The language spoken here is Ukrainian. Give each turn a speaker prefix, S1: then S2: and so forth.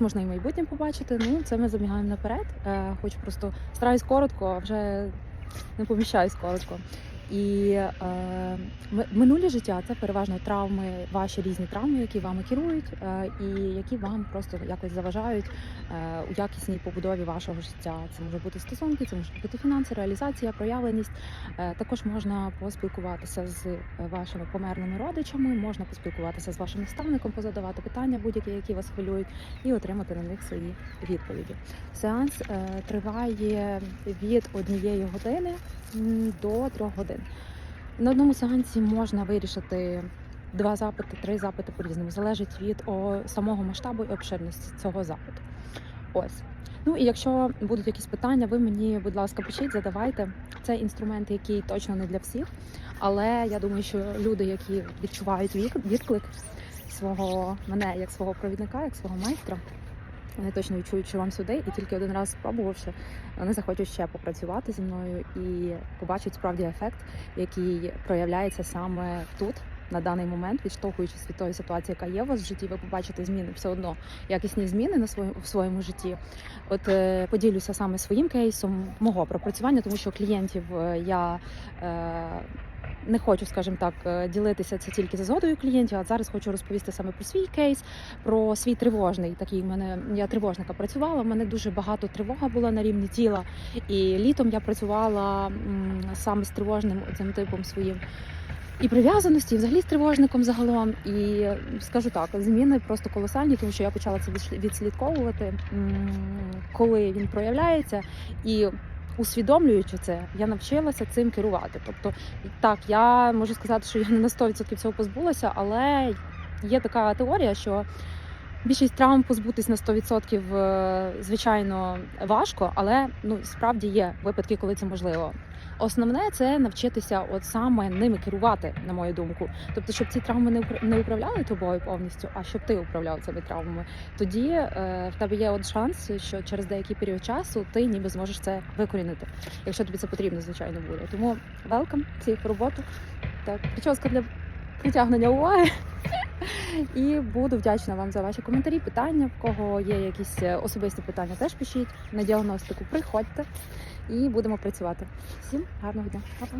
S1: Можна і майбутнє побачити. Ну це ми забігаємо наперед. Хоч просто стараюсь коротко, а вже не поміщаюсь коротко. І е, ми- минуле життя це переважно травми, ваші різні травми, які вами керують, е, і які вам просто якось заважають е, у якісній побудові вашого життя. Це може бути стосунки, це може бути фінанси, реалізація, проявленість. Е, також можна поспілкуватися з е, вашими померлими родичами, можна поспілкуватися з вашим наставником, позадавати питання будь-які, які вас хвилюють, і отримати на них свої відповіді. Сеанс е, триває від однієї години до трьох годин. На одному сеансі можна вирішити два запити, три запити по-різному. Залежить від самого масштабу і обширності цього запиту. Ось. Ну і якщо будуть якісь питання, ви мені, будь ласка, пишіть, задавайте. Це інструмент, який точно не для всіх. Але я думаю, що люди, які відчувають відклик свого мене як свого провідника, як свого майстра, вони точно відчують, що вам сюди, і тільки один раз спробувавши, вони захочуть ще попрацювати зі мною і побачать справді ефект, який проявляється саме тут. На даний момент, відштовхуючись від тої ситуації, яка є у вас в житті, ви побачите зміни все одно, якісні зміни на своєму в своєму житті. От е, поділюся саме своїм кейсом мого пропрацювання, тому що клієнтів е, я е, не хочу, скажімо так, е, ділитися це тільки за згодою клієнтів. А зараз хочу розповісти саме про свій кейс, про свій тривожний. Такий в мене я тривожника працювала. У мене дуже багато тривога була на рівні тіла. І літом я працювала м, саме з тривожним цим типом своїм. І прив'язаності, і взагалі з тривожником загалом. І скажу так, зміни просто колосальні, тому що я почала це відслідковувати, коли він проявляється, і усвідомлюючи це, я навчилася цим керувати. Тобто, так, я можу сказати, що я не на 100% цього позбулася, але є така теорія, що більшість травм позбутись на 100% е, звичайно важко, але ну справді є випадки, коли це можливо. Основне це навчитися от саме ними керувати, на мою думку. Тобто, щоб ці травми не упра- не управляли тобою повністю, а щоб ти управляв цими травмами. Тоді е, в тебе є от шанс, що через деякий період часу ти ніби зможеш це викорінити, якщо тобі це потрібно, звичайно буде. Тому welcome всіх роботу. Так, прическа для притягнення уваги. І буду вдячна вам за ваші коментарі, питання. В кого є якісь е, особисті питання, теж пишіть на діагностику. Приходьте і будемо працювати. Всім гарного дня. Па-па.